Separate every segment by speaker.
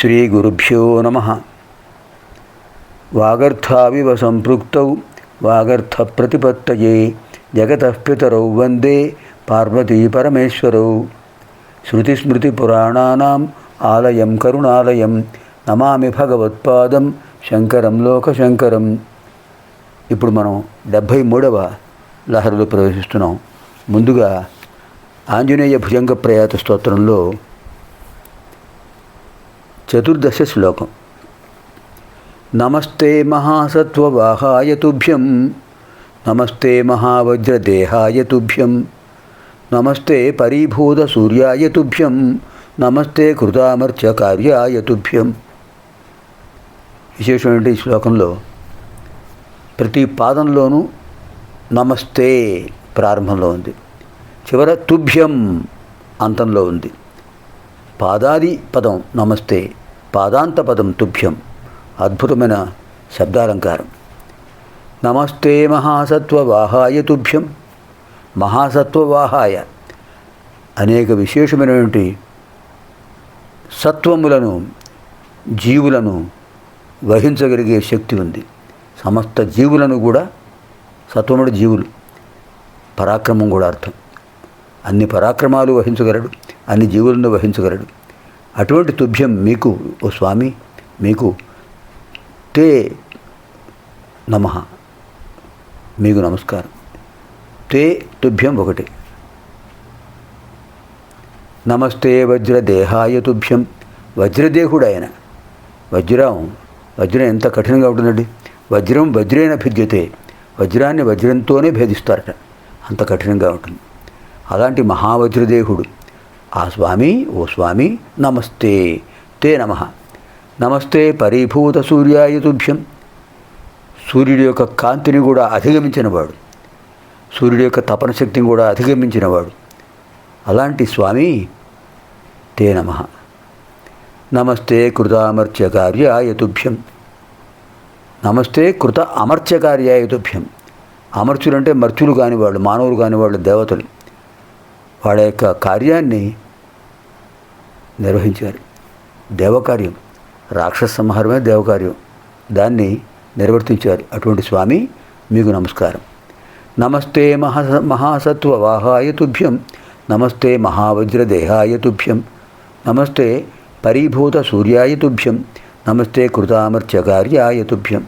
Speaker 1: శ్రీ గురుభ్యో నమ వాగర్థావివ సంపృక్తౌ వాగర్థప్రతిపత్తయే జగత పితరౌ వందే పార్వతీ పరమేశ్వరౌ శృతిస్మృతిపురాణానాం ఆలయం కరుణాలయం నమామి భగవత్పాదం శంకరం లోకశంకరం ఇప్పుడు మనం డెబ్భై మూడవ లహరిలో ప్రవేశిస్తున్నాం. ముందుగా ఆంజనేయ భుజంగ ప్రయాత స్తోత్రంలో చతుర్దశ శ్లోకం. నమస్తే మహాసత్వవాహాయ తుభ్యం నమస్తే మహావజ్రదేహాయ తుభ్యం నమస్తే పరీభూత సూర్యాయ తుభ్యం నమస్తే కృతామర్చ కార్యాయ తుభ్యం. విశేషమైన ఈ శ్లోకంలో ప్రతి పాదంలోనూ నమస్తే ప్రారంభంలో ఉంది. చివర తుభ్యం అంతంలో ఉంది. పాదాది పదం నమస్తే. పాదాంత పదం తుభ్యం. అద్భుతమైన శబ్దాలంకారం. నమస్తే మహాసత్వవాహాయ తుభ్యం. మహాసత్వవాహాయ అనేక విశేషమైనటువంటి సత్వములను జీవులను వహించగలిగే శక్తి ఉంది. సమస్త జీవులను కూడా సత్వముడు జీవులు. పరాక్రమం కూడా అర్థం. అన్ని పరాక్రమాలు వహించగలడు అన్ని జీవులను వహించగలడు. అటువంటి తుభ్యం మీకు ఓ స్వామి మీకు తే నమ. మీకు నమస్కారం. తే తుభ్యం ఒకటి. నమస్తే వజ్రదేహాయ తుభ్యం. వజ్రదేహుడు ఆయన వజ్రం వజ్రం ఎంత కఠినంగా ఉంటుందండి. వజ్రం వజ్రేన భిద్యతే. వజ్రాన్ని వజ్రంతోనే భేదిస్తారట. అంత కఠినంగా ఉంటుంది. అలాంటి మహావజ్రదేహుడు ఆ స్వామి ఓ స్వామి నమస్తే. తే నమ. నమస్తే పరిభూత సూర్యాయుతుభ్యం సూర్యుడి యొక్క కాంతిని కూడా అధిగమించినవాడు సూర్యుడి యొక్క తపన శక్తిని కూడా అధిగమించినవాడు అలాంటి స్వామి తే నమ. నమస్తే కృతామర్చ్యకార్యాయ తుభ్యం. నమస్తే కృత అమర్చ్యకార్యాయ తుభ్యం. అమర్చులు అంటే మర్చులు కానివాళ్ళు మానవులు కానివాళ్ళు దేవతలు. వాళ్ళ యొక్క కార్యాన్ని నిర్వహించారు. దేవకార్యం రాక్షస సంహారమే దేవకార్యం. దాన్ని నిర్వర్తించారు. అటువంటి స్వామి మీకు నమస్కారం. నమస్తే మహా మహాసత్వవాహాయ తుభ్యం. నమస్తే మహావజ్రదేహాయ తుభ్యం. నమస్తే పరీభూత సూర్యాయ తుభ్యం. నమస్తే కృతామర్చకార్యాయ తుభ్యం.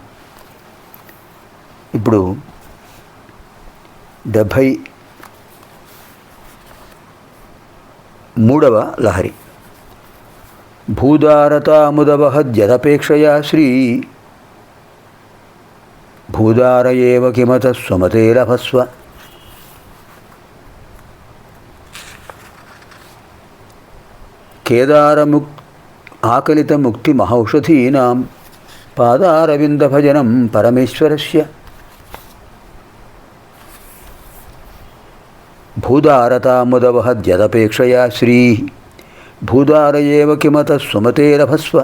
Speaker 1: ఇప్పుడు డెబ్భై మూడవ లహరి. భూదారతాముదవహద్యదపేక్షయా శ్రీ. భూదార ఏవ కిమత స్వమతే లభస్వ. కేదారముక్ ఆకలిత ముక్తి మహౌషధీనాం. పాదారవిందభజనం పరమేశ్వరస్య. భూదారతాముదవహద్యదపేక్షయా శ్రీ భూదార ఏవ కిమత సుమతే లభస్వ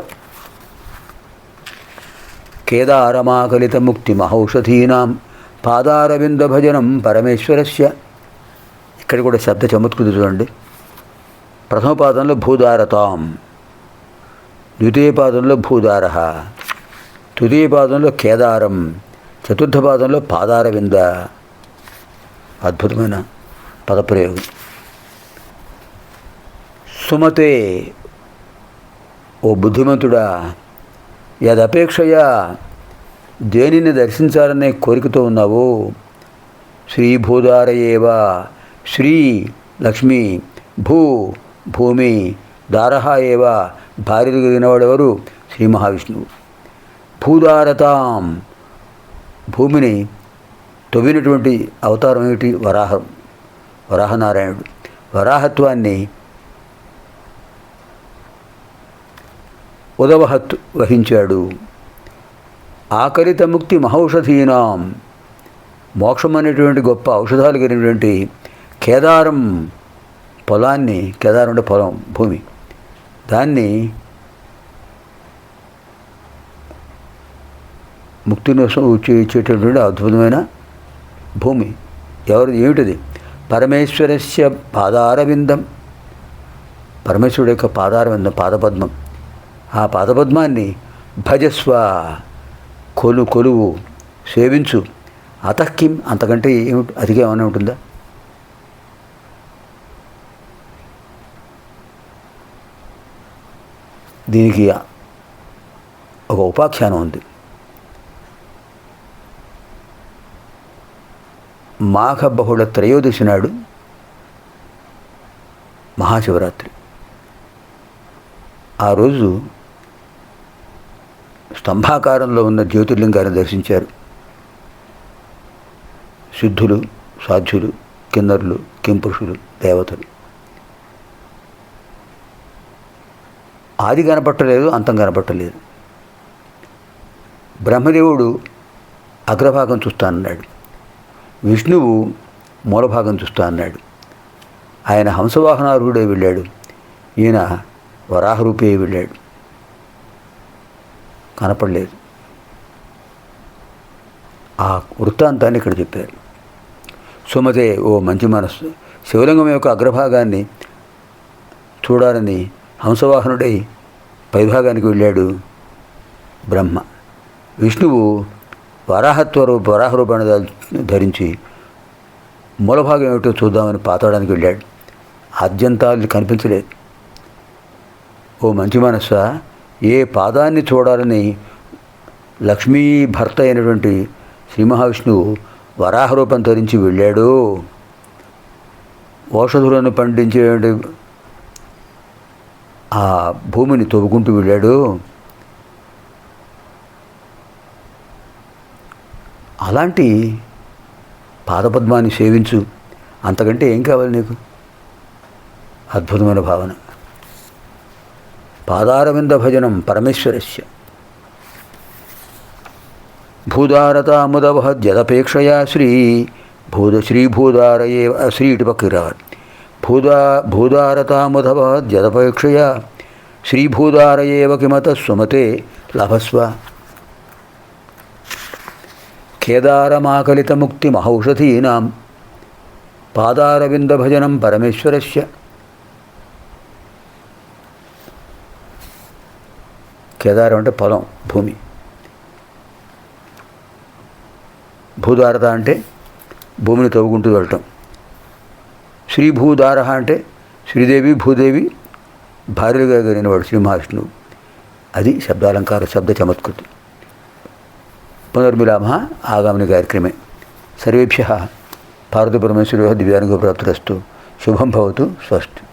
Speaker 1: కేదారమాకలిత ముక్తి మహౌషధీనాం పాదారవిందభజనం పరమేశ్వరస్య ఇక్కడ కూడా శబ్ద చమత్కృతి చూడండి. ప్రథమ పాదంలో భూదారతాం ద్వితీయ పాదంలో భూదార తృతీయ పాదంలో కేదారం చతుర్థ పాదంలో పాదారవింద. అద్భుతమైన పదప్రయోగం. సుమతే ఓ బుద్ధిమంతుడా యదపేక్షయ దేనిని దర్శించాలనే కోరికతో ఉన్నావో? శ్రీభూదారయేవ శ్రీ లక్ష్మి భూ భూమి దారహ ఏవ భార్యలు కలిగినవాడెవరు? శ్రీ మహావిష్ణువు. భూదారతాం భూమిని తొవ్వినటువంటి అవతారం ఏమిటి? వరాహం. వరాహనారాయణుడు. వరాహత్వాన్ని ఉదవహత్ వహించాడు. ఆకలిత ముక్తి మహౌషధీనాం. మోక్షం అనేటువంటి గొప్ప ఔషధాలు కలిగినటువంటి కేదారం పొలాన్ని కేదారం అంటే పొలం భూమి. దాన్ని ముక్తిని ఇచ్చేటటువంటి అద్భుతమైన భూమి. ఎవరు ఏమిటిది? పరమేశ్వరస్య పాదారవిందం. పరమేశ్వరుడు యొక్క పాదారవిందం పాదపద్మం. ఆ పాదపద్మాన్ని భజస్వ కొలు కొలువు సేవించు. అతక్కిం అంతకంటే ఏమిటి అదిగా ఏమైనా ఉంటుందా? దీనికి ఒక ఉపాఖ్యానం ఉంది. మాఘ బహుళ త్రయోదశి నాడు మహాశివరాత్రి. ఆ రోజు స్తంభాకారంలో ఉన్న జ్యోతిర్లింగాన్ని దర్శించారు. సిద్ధులు సాధ్యులు కిన్నరులు కింపురుషులు దేవతలు. ఆది కనపట్టలేదు అంతం కనపట్టలేదు. బ్రహ్మదేవుడు అగ్రభాగం చూస్తానన్నాడు. విష్ణువు మూలభాగం చూస్తా అన్నాడు. ఆయన హంసవాహనారూఢే వెళ్ళాడు. ఈయన వరాహరూపే వెళ్ళాడు. కనపడలేదు. ఆ వృత్తాంతాన్ని ఇక్కడ చెప్పారు. సుమతే ఓ మంచి మనస్సు. శివలింగం యొక్క అగ్రభాగాన్ని చూడాలని హంసవాహనుడై పైభాగానికి వెళ్ళాడు బ్రహ్మ. విష్ణువు వరాహత్వ రూప వరాహ రూపాన్ని ధరించి మూలభాగం ఏమిటో చూద్దామని పాతడానికి వెళ్ళాడు. ఆద్యంతాలు కనిపించలేదు. ఓ మంచి మనస్సా ఏ పాదాన్ని చూడాలని లక్ష్మీ భర్త అయినటువంటి శ్రీ మహావిష్ణువు వరాహ రూపం ధరించి వెళ్ళాడు. ఔషధులను పండించే ఆ భూమిని తవ్వుకుంటూ వెళ్ళాడు. అలాంటి పాదపద్మాన్ని సేవించు. అంతకంటే ఏం కావాలి నీకు? అద్భుతమైన భావన. పాదారవింద భజనం పరమేశ్వరస్య. భూదారతాముదవహద్యదపేక్షయా శ్రీ భూద శ్రీభూదారయే శ్రీ ఇటు పక్కకి రావాలి భూదా భూదారతాముదవహద్యదపేక్షయా శ్రీభూదారయేవ కిమత సుమతే లభస్వ. కేదారమాకలితముక్తిమహౌషధీనాం పాదారవిందభజనం పరమేశ్వరస్య కేదారం అంటే పొలం భూమి భూదారత అంటే భూమిని తవ్వుకుంటూ వెళ్ళటం। శ్రీభూదార అంటే శ్రీదేవి భూదేవి భార్యలుగా కలిగిన వాడు శ్రీ మహావిష్ణువు. అది శబ్దాలంకార శబ్ద చమత్కృతి। పునర్మిలామ ఆగామిని కార్యక్రమే. సర్వేభ్య. పార్వతీపరమేశ్వర దివ్యానుగ ప్రాప్తిరస్తు శుభం భవతు. స్వస్తి.